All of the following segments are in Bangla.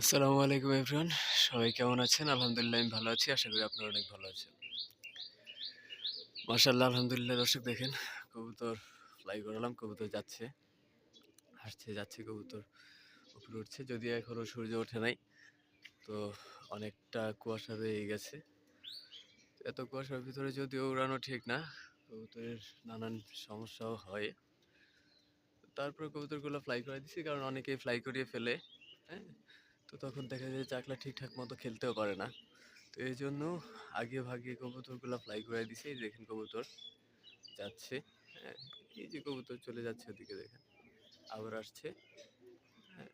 আসসালামু আলাইকুম এভরিওয়ান। সবাই কেমন আছেন? আলহামদুলিল্লাহ আমি ভালো আছি, আশা করি আপনারা অনেক ভালো আছেন। মাশাআল্লাহ, আলহামদুলিল্লাহ, দর্শক দেখেন, কবুতর ফ্লাই করালাম, কবুতর যাচ্ছে হাসছে যাচ্ছে কবুতর, উপরে উঠছে, যদিও এখনও সূর্য ওঠে নাই, তো অনেকটা কুয়াশা রয়ে গেছে। এত কুয়াশার ভিতরে যদিও উড়ানো ঠিক না, কবুতরের নানান সমস্যাও হয়। তারপরে কবুতরগুলো ফ্লাই করে দিছি, কারণ অনেকেই ফ্লাই করিয়ে ফেলে হ্যাঁ? তো তখন দেখা যায় চাকলা ঠিকঠাক মতো খেলতেও পারে না। তো এই জন্য আগে ভাগে কবুতরগুলো ফ্লাই করে দিছে, এই দেখেন কবুতর যাচ্ছে। হ্যাঁ এই যে কবুতর চলে যাচ্ছে ওদিকে দেখেন, আবার আসছে। হ্যাঁ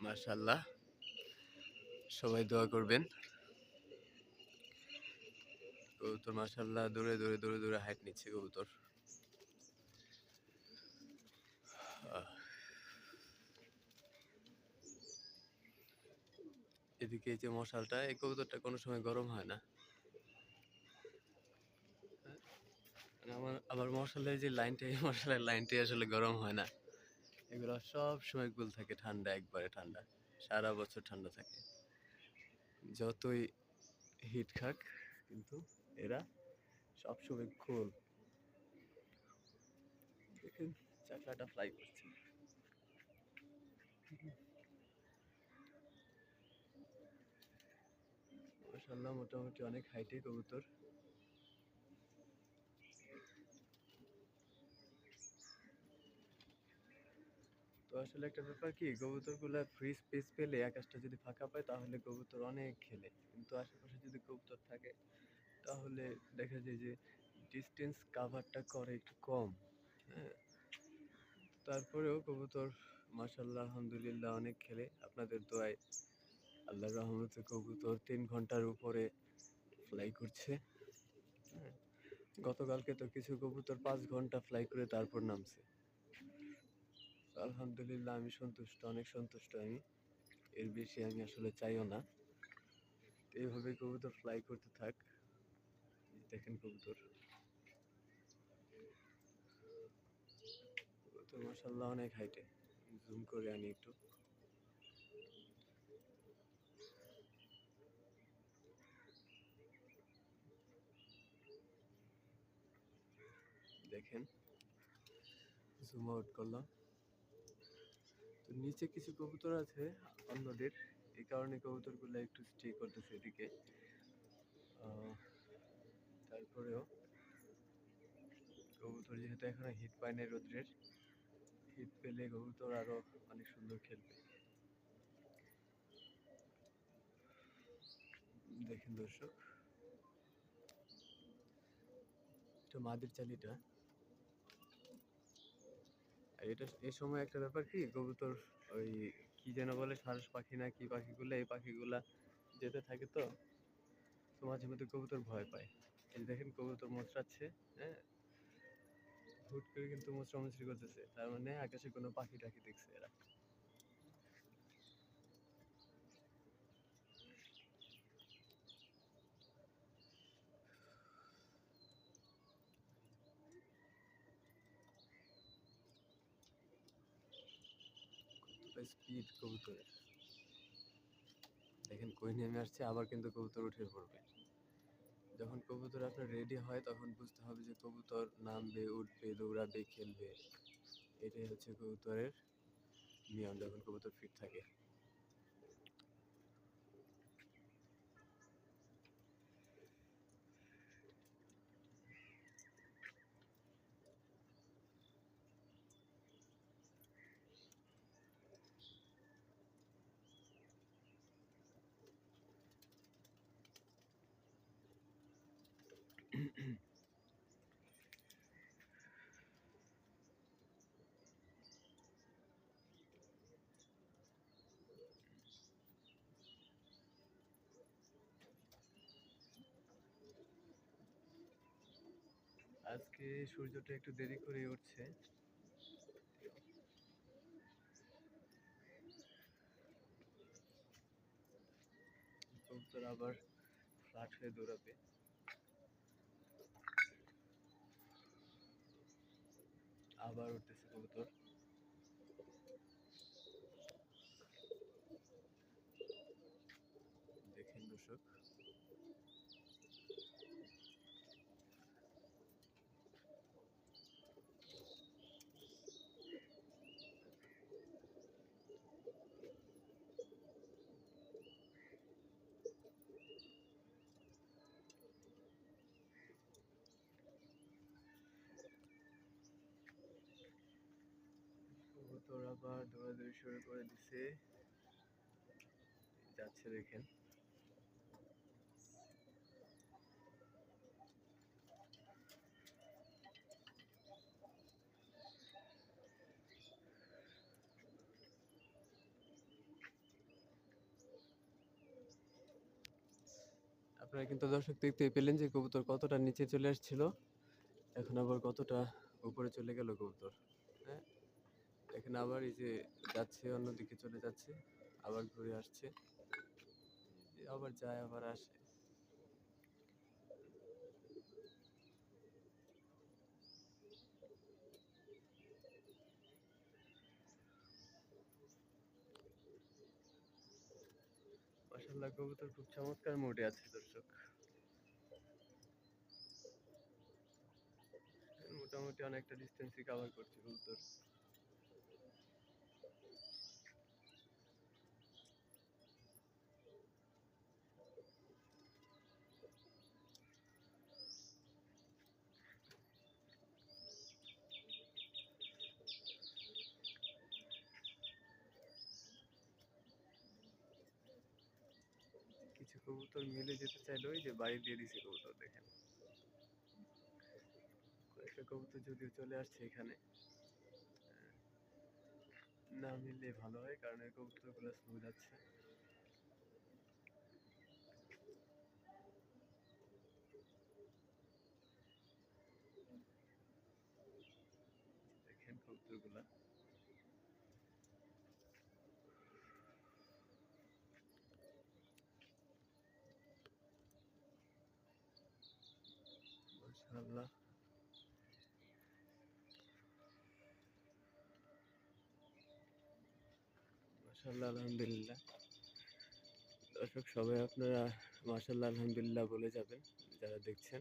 মাশাল্লাহ সবাই দোয়া করবেন। কবুতর মাশাল্লাহ দৌড়ে দৌড়ে দৌড়ে দৌড়ে হাইট নিচ্ছে কবুতর। এদিকে যে মশালটা, এই কবুতরটা কোনো সময় গরম হয় না? মানে আমার আবার মশালের যে লাইনটা, এই মশালের লাইনটাই আসলে গরম হয় না। এগুলো সব সময় কুল থাকে ঠান্ডা, একবারে ঠান্ডা। সারা বছর ঠান্ডা থাকে। যতই হিট খাক, কিন্তু এরা সবসময় কুল। দেখেন, চাকলাটা ফ্লাই করছে। মাশাআল্লাহ মোটামুটি অনেক হাইটে কবুতর। তো আসলে একটা ব্যাপার কি, কবুতরগুলা ফ্রি স্পেস পেলে আকাশটা যদি ফাঁকা পায় তাহলে কবুতর অনেক খেলে। কিন্তু আশেপাশে যদি কবুতর থাকে, তাহলে দেখা যায় যে ডিস্টেন্স কাভারটা করে একটু কম। হ্যাঁ। তারপরেও কবুতর মাশাল্লাহ আলহামদুলিল্লাহ অনেক খেলে। আপনাদের দোয়ায় আল্লাহর রহমতে কবুতর তিন ঘণ্টার উপরে ফ্লাই করছে। গতকালকে তো কিছু কবুতর পাঁচ ঘণ্টা ফ্লাই করে তারপর নামছে। আলহামদুলিল্লাহ আমি সন্তুষ্ট, অনেক সন্তুষ্ট আমি। এর বেশি আমি আসলে চাইও না। এইভাবে কবুতর ফ্লাই করতে থাক। দেখেন কবুতর। কবুতর মাসাল্লাহ অনেক হাইটে জুম করে আনি একটু। দেখেন। জুম আউট করলাম। তো নিচে কিছু কবুতর আছে অন্যদের এই কারণে কবুতরগুলো একটু স্টে করতেছে এদিকে। তারপরেও কবুতর যেহেতু এখনও হিট পায় নাই রোদ্রের হিট পেলে কবুতর আরও অনেক সুন্দর খেলবে। দেখেন দর্শক, এটা মাদির চালিটা। এটা এই সময় একটা ব্যাপার কি, কবুতর ওই কি যেন বলে, সারস পাখি না কি পাখিগুলো, এই পাখিগুলা যেতে থাকে তো তো মাঝে মধ্যে কবুতর ভয় পায়। এই দেখেন কবুতর মোচড়াচ্ছে হ্যাঁ? হুট করে কিন্তু মোচড়ামুচড়ি করতেছে, তার মানে আকাশে কোনো পাখি টাখি দেখছে এরা। কতটা স্পিড কবুতরের দেখেন, কই নেমে আসছে, আবার কিন্তু কবুতর উঠে পড়বে। যখন কবুতর আপনার রেডি হয়, তখন বুঝতে হবে যে কবুতর নামবে, উঠবে, দৌড়াবে, খেলবে। এটাই হচ্ছে কবুতরের নিয়ম, যখন কবুতর ফিট থাকে। আজকে সূর্যটা একটু দেরি করে উঠছে। আবার ফ্ল্যাট হয়ে দৌড়াবে। আবার উঠতেছে কবুতর। দেখেন দর্শক। আবার দৌড়াদৌড়ি শুরু করে দিছে। যাচ্ছে দেখেন। আপনারা কিন্তু দর্শক দেখতে পেলেন যে কবুতর কতটা নিচে চলে আসছিল। এখন আবার কতটা উপরে চলে গেল কবুতর হ্যাঁ? এখানে আবার এই যে যাচ্ছে, অন্যদিকে চলে যাচ্ছে, আবার ঘুরে আসছে। আবার যায়, আবার আসে। মাশাআল্লাহ, কবুতর খুব চমৎকার মোডে আছে, দর্শক। মোটামুটি অনেকটা ডিস্টেন্সই কভার করছে কবুতর। কিছু কবুতর মিলে যেতে চাইলো, ওই যে বাড়ি দিয়ে দিছে কবুতর দেখেন। কয়েকটা কবুতর যদিও চলে আসছে এখানে। না মিললে ভালো হয়, কারণ এই কবুতরগুলো স্লো যাচ্ছে। দেখেন কবুতরগুলা। মাশাআল্লাহ মাশাল্লাহ আলহামদুলিল্লাহ। দর্শক সবাই আপনারা মাশাআল্লাহ আলহামদুলিল্লাহ বলে যাবেন যারা দেখছেন।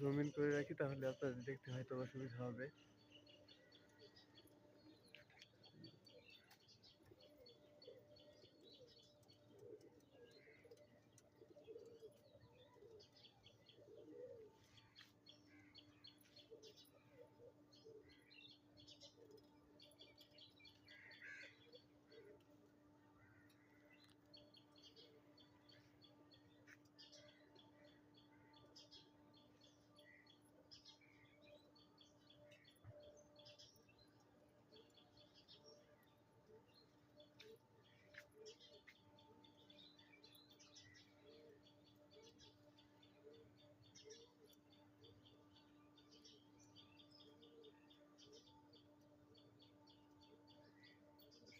জমিন করে রাখি তাহলে আপনাদের দেখতে হয়তো সুবিধা হবে।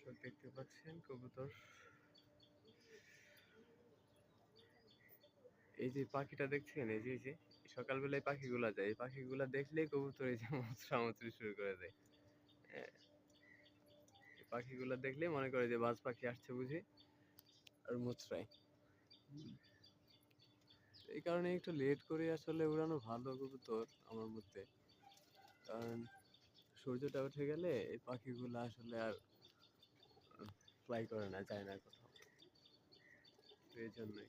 দর্শক দেখতে পাচ্ছেন কবুতর। এই যে পাখিটা দেখছেন এই যে এই যে সকালবেলায় পাখিগুলা যায়। এই পাখিগুলা দেখলেই কবুতর এই যে মোচড়ামুচড়ি শুরু করে দেয়। হ্যাঁ, পাখিগুলা দেখলেই মনে করে যে বাজ পাখি আসছে বুঝি আর মুচড়ায়। এই কারণে একটু লেট করে আসলে উড়ানো ভালো কবুতর আমার মতে। কারণ সূর্যটা উঠে গেলে এই পাখিগুলো আসলে আর ফ্লাই করে না যায় না কোথাও। এই জন্যই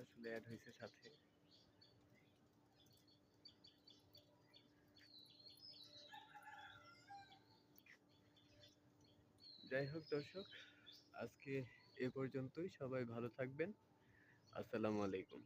আসলে অ্যাড হয়েছে সাথে। যাই হোক দর্শক আজকে এ পর্যন্তই। সবাই ভালো থাকবেন। আসসালামু আলাইকুম।